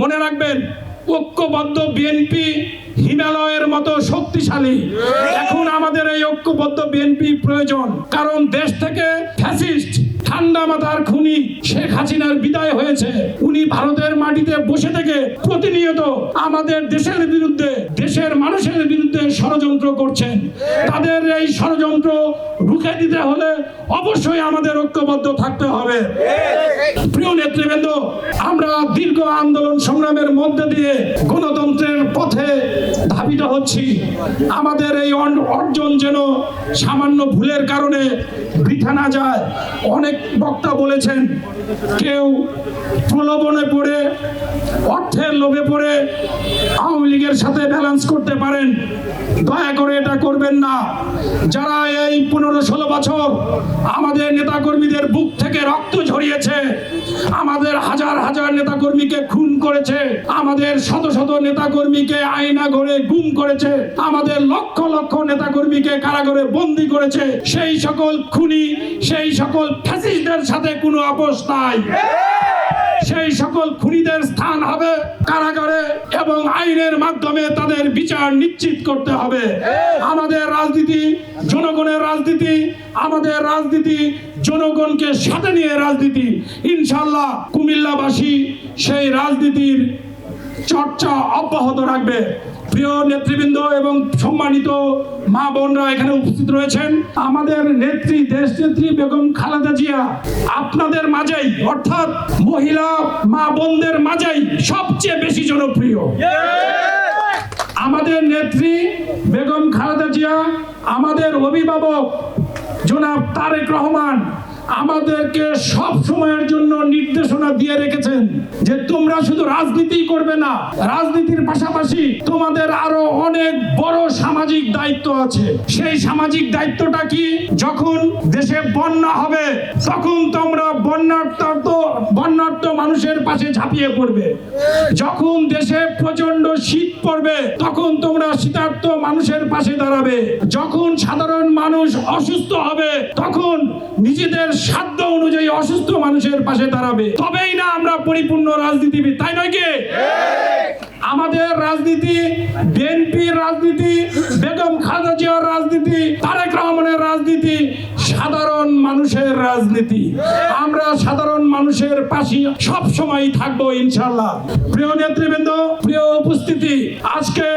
মনে রাখবেন ঐক্যবদ্ধ বিএনপি হিমালয়ের মতো শক্তিশালী। এখন আমাদের এই ঐক্যবদ্ধ বিএনপি প্রয়োজন কারণ দেশ থেকে ফ্যাসিস্ট ঠান্ডা মাথার খুনি শেখ হাসিনার বিদায় হয়েছে। উনি ভারতের মাটিতে বসে থেকে প্রতিনিয়ত আমাদের দেশের বিরুদ্ধে দেশের মানুষের বিরুদ্ধে ষড়যন্ত্র করছেন। তাদের এই ষড়যন্ত্র রুখে দিতে হলে অবশ্যই আমাদের ঐক্যবদ্ধ থাকতে হবে। প্রিয় নেতৃবৃন্দ আমরা দীর্ঘ আন্দোলন সংগ্রামের মধ্যে দিয়ে গণতন্ত্রের ধাবিত হচ্ছি। আমাদের এই অর্জন যেন সামান্য ভুলের কারণে বৃথা না যায়। অনেক বক্তা বলেছেন, কেউ প্রলোভনে পড়ে, অর্থের লোভে পড়ে আওয়ামী লীগের সাথে ব্যালেন্স করতে পারেন। দয়া করে এটা করবেন না। যারা এই পনেরো ষোলো বছর আমাদের নেতাকর্মীদের বুক থেকে রক্ত ঝরিয়েছে, আমাদের হাজার হাজার নেতাকর্মীকে খুন করেছে, আমাদের শত শত নেতাকর্মীকে আয়না ঘরে গুম করেছে, আমাদের লক্ষ লক্ষ নেতাকর্মীকে কারাগারে বন্দি করেছে। সেই সকল খুনি, সেই সকল ফ্যাসিস্টদের সাথে কোনো আপোষ নাই। সেই সকল খুনিদের স্থান হবে কারাগারে এবং আইনের মাধ্যমে তাদের বিচার নিশ্চিত করতে হবে। আমাদের রাজনীতি, জনগণের রাজনীতি, আমাদের রাজনীতি, জনগণকে সাথে নিয়ে রাজনীতি। ইনশাল্লাহ কুমিল্লাবাসী সেই রাজনীতির চর্চা অব্যাহত রাখবে। প্রিয় নেতৃবৃন্দ এবং সম্মানিত মা বোনরা এখানে উপস্থিত রয়েছেন, আমাদের নেত্রী, দেশ নেত্রী বেগম খালেদা জিয়া, আপনাদের মাঝেই, অর্থাৎ মহিলা মা বোনদের মাঝেই সবচেয়ে বেশি জনপ্রিয়। আমাদের নেত্রী বেগম খালেদা জিয়া, আমাদের অভিভাবক জনাব তারেক রহমান আমাদেরকে সব সময়ের জন্য নির্দেশনা দিয়ে রেখেছেন যে তোমরা শুধু রাজনীতি করবে না, রাজনীতির পাশাপাশি তোমাদের আরও অনেক বড় সামাজিক দায়িত্ব আছে। সেই সামাজিক দায়িত্বটা কি? যখন দেশে বন্যা হবে, তখন তোমরা বন্যার্থ বন্যার্থ মানুষের পাশে ঝাঁপিয়ে পড়বে। যখন দেশে প্রচণ্ড শীত পড়বে, তখন তোমরা শীতার্থ মানুষের পাশে দাঁড়াবে। যখন সাধারণ মানুষ অসুস্থ হবে, তখন নিজেদের সাধ্য অনুযায়ী অসুস্থ মানুষের পাশে দাঁড়াবে। তবেই না আমরা পরিপূর্ণ রাজনীতিবিদ, তাই নয় কি? আমাদের রাজনীতি, বিএনপির রাজনীতি, বেগম খালেদা জিয়ার রাজনীতি, তারেক রহমানের রাজনীতি, সাধারণ মানুষের রাজনীতি। আমরা সাধারণ মানুষের পাশে সব সময় থাকব ইনশাল্লাহ প্রিয় নেতৃবৃন্দ, প্রিয় উপস্থিতি, আজকে